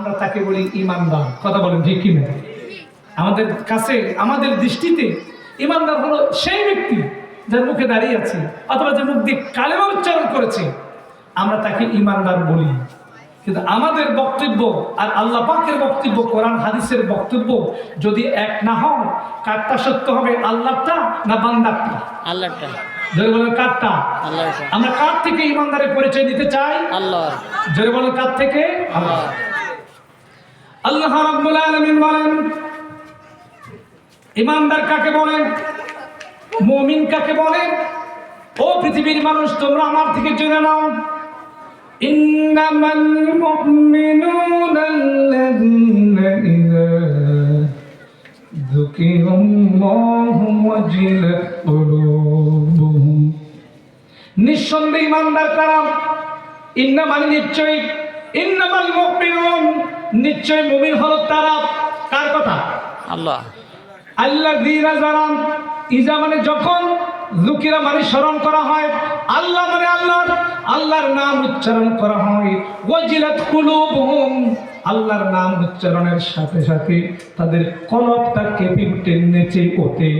আমরা তাকে বলি ইমানদার। কথা বলেন ঠিক কিনা? আমাদের কাছে আমাদের দৃষ্টিতে ইমানদার হলো সেই ব্যক্তি যার মুখে দাঁড়িয়ে আছে অথবা যে মুখ দিয়ে কালেমা উচ্চারণ করেছে। আমরা তাকে ইমানদার বলি। কিন্তু আমাদের বক্তব্য আর আল্লাহ পাকের বক্তব্য কোরআন হাদিসের বক্তব্য যদি এক না হয় কারটা সত্য হবে আল্লাহটা না বান্দারটা? আল্লাহটা যদি বলেন কারটা? আমরা কার থেকে ইমানদারের পরিচয় দিতে চাই? আল্লাহ জোরে বলেন কার থেকে? আল্লাহ আল্লাহ রাব্বুল আলামিন বলেন, ইমানদার কাকে বলেন মুমিন কাকে বলেন ও পৃথিবীর মানুষ, তোমরা আমার থেকে জেনে নাও। ইন্নামাল মুমিনুনা আল্লাযীনা ইযা যুকিরাল্লাহু ওয়াজিলাত কুলুবুহুম। নিঃসন্দেহে ইমানদার কারা? ইন্না মানে নিশ্চয়ই। ইন্নামাল মুমিনুন। নিশ্চয় মুমিন হলো তারা কার কথা? আল্লাহ। আল্লাহ দিনা জারাম ইজা মানে যখন লুকিরা মানে স্মরণ করা হয় আল্লাহ মানে আল্লাহর আল্লাহর নাম উচ্চারণ করা হয়। ওয়াজিলাত কুলুবুহুম আল্লাহর নাম উচ্চারণের সাথে সাথে তাদের কলবটা কেঁপে উঠে নেচে ওঠে।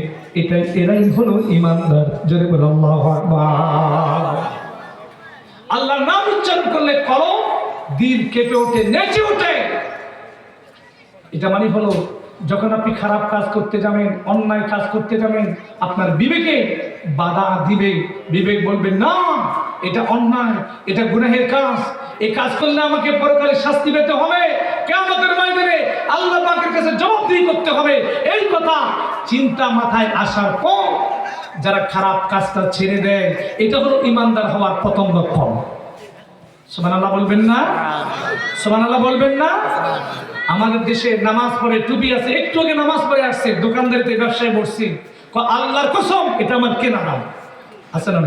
এটাই এরাই হলো ইমানদার জোরে বলে আল্লাহু আল্লাহর নাম উচ্চারণ করলে কলম দিল কেঁপে ওঠে, নেচে ওঠে। এটা মানে হলো, যখন আপনি খারাপ কাজ করতে যাবেন, অন্যায় কাজ করতে যাবেন, আপনার বিবেকে বাধা দিবে। বিবেক বলবে, না, এটা অন্যায়, এটা গুনাহের কাজ। এই কাজ করলে আমাকে পরকালে শাস্তি পেতে হবে। কেমতের ময়দানে আল্লাহ পাকের কাছে জবাবদিহি করতে হবে। এই কথা চিন্তা মাথায় আসার পর যারা খারাপ কাজটা ছেড়ে দেয়, এটা হলো ইমানদার হওয়ার প্রথম লক্ষণ। সোমান আল্লাহ বলবেন না? সোমান আল্লাহ বলবেন না? আমাদের দেশে নামাজ পড়ে টুপি আছে একটু আগে নামাজ পড়ে আসছে দোকানদারিতে ব্যবসায় বসছি। আল্লাহর কসম এটা আমার কেনা দাম। আছে না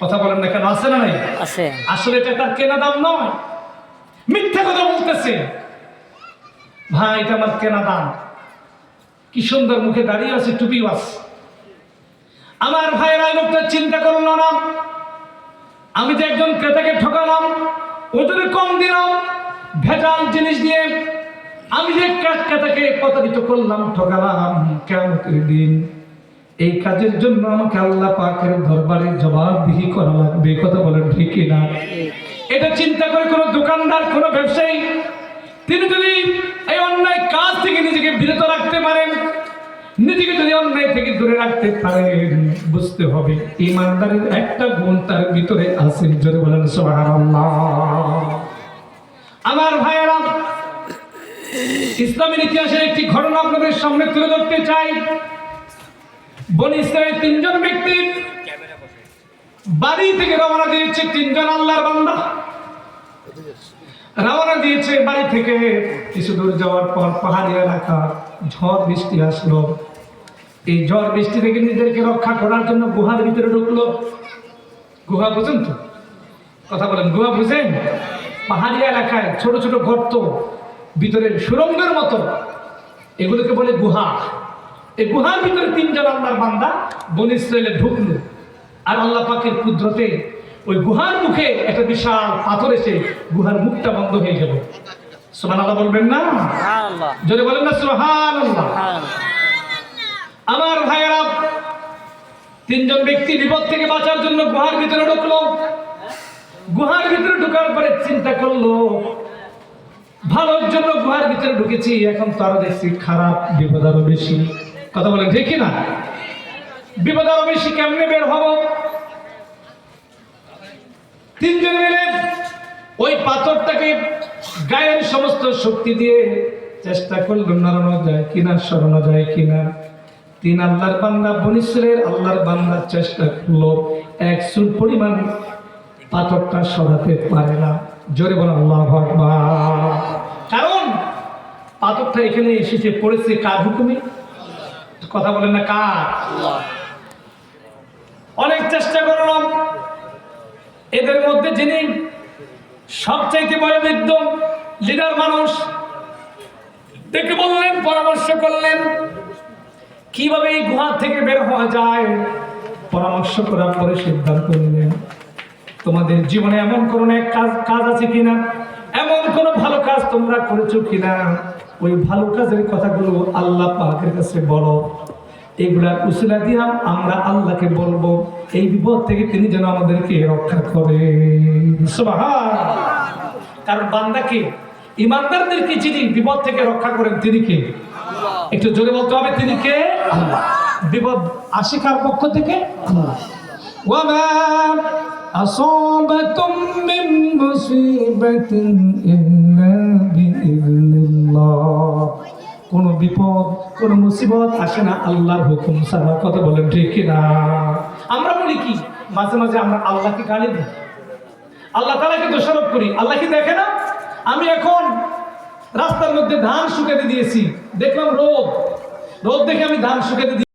কথা বলেন না কেন আছে না নাই? আছে। আসলে এটা তার কেনা দাম নয়। মিথ্যা কথা বলতেছে। ভাই এটা আমার কেনা দাম। কি সুন্দর মুখে দাঁড়িয়ে আছে টুপি বাস আমার ভাইয়েরা লোকটা চিন্তা করল না। আমি যে একজন ক্রেতাকে ঠকালাম ওজনে কম দিলাম, ভেজাল জিনিস দিয়ে, আমি যে ক্রে- ক্রেতাকে প্রতারিত করলাম, ঠকালাম কেমন দিন। এই কাজের জন্য আমাকে আল্লাহ পাকের দরবারে জবাবদিহি করা লাগবে কথা বলেন ঠিক না এটা চিন্তা করে কোনো দোকানদার, কোনো ব্যবসায়ী, তিনি যদি এই অন্যায় কাজ থেকে নিজেকে বিরত রাখতে পারেন নিজেকে যদি অন্যায় থেকে দূরে রাখতে পারেন বুঝতে হবে, ইমানদারের একটা গুণ তার ভিতরে আছে। জোরে বলেন আমার ভাইয়েরা, ইসলামের ইতিহাসের একটি ঘটনা আপনাদের সামনে তুলে ধরতে চাই। বনি ইসলামের তিনজন ব্যক্তি বাড়ি থেকে রওনা দিয়েছে, তিনজন আল্লাহর বান্দা। রওনা দিয়েছে বাড়ি থেকে, কিছু দূর যাওয়ার পর পাহাড়ি এলাকা, ঝড় বৃষ্টি আসলো। এই ঝড় বৃষ্টি থেকে নিজেদেরকে রক্ষা করার জন্য গুহার ভিতরে ঢুকলো। গুহা বুঝেন তো? কথা বলেন গুহা বুঝেন? পাহাড়ি এলাকায় ছোট ছোট গর্ত ভিতরে সুরঙ্গের মতো। এগুলোকে বলে গুহা। এই গুহার ভিতরে তিনজন আল্লাহর বান্দা বন ইসরায়েলে ঢুকলো। আর আল্লাহ পাকের কুদরতে ওই গুহার মুখে একটা বিশাল পাথর এসে গুহার মুখটা বন্ধ হয়ে গেল। সোমান আল্লাহ বলবেন না? যদি বলেন না সোহান আল্লাহ আমার ভাইয়েরা, তিনজন ব্যক্তি বিপদ থেকে বাঁচার জন্য গুহার ভিতরে ঢুকলো। গুহার ভিতরে ঢোকার পরে চিন্তা করল, ভালোর জন্য গুহার ভিতরে ঢুকেছি, এখন তো আরও দেখছি খারাপ, বিপদ আরও বেশি। কথা বলেন ঠিক না বিপদ আরও বেশি, কেমনে বের হব? তিনজন মিলে ওই পাথরটাকে গায়ের সমস্ত শক্তি দিয়ে চেষ্টা করল, নাড়ানো যায় কিনা, সরানো যায় কিনা। তিন আল্লাহর বান্দা বনিসের আল্লাহর বান্দার চেষ্টা করল, এক চুল পরিমাণ পাথরটা সরাতে পারে না। জোরে বলে, আল্লাহ। কারণ পাথরটা এখানে এসেছে, পড়েছে কার হুকুমে? কথা বলেন না কার? অনেক চেষ্টা করলাম। এদের মধ্যে যিনি সবচাইতে বয়োবৃদ্ধ লিডার মানুষ, দেখে বললেন, পরামর্শ করলেন কীভাবে এই গুহা থেকে বের হওয়া যায়? পরামর্শ করার পরে সিদ্ধান্ত নিলেন, তোমাদের জীবনে এমন কোন এক কাজ কাজ আছে কিনা? এমন কোন ভালো কাজ তোমরা করেছ কিনা? ওই ভালো কাজের কথাগুলো আল্লাহ পাকের কাছে বলো। এগুলার উসিলা দিয়া আমরা আল্লাহকে বলব, এই বিপদ থেকে তিনি যেন আমাদেরকে রক্ষা করে। কারণ বান্দাকে, ইমানদারদেরকে যিনি বিপদ থেকে রক্ষা করেন, তিনি কে? একটু জোরে বলতে হবে তিনি কে আল্লাহ বিপদ আসে কার পক্ষ থেকে আল্লাহ وما أصابكم من مصيبة إلا بإذن الله কোন বিপদ কোন মুসিবত আসে না আল্লাহর হুকুম ছাড়া কথা বলেন ঠিক কিনা আমরা বলি কি মাঝে মাঝে আমরা আল্লাহকে গালি দিই আল্লাহ তালাকে দোষারোপ করি আল্লাহ কি দেখে না আমি এখন রাস্তার মধ্যে ধান শুকাতে দিয়েছি। দেখলাম রোদ। রোদ দেখে আমি ধান শুকাতে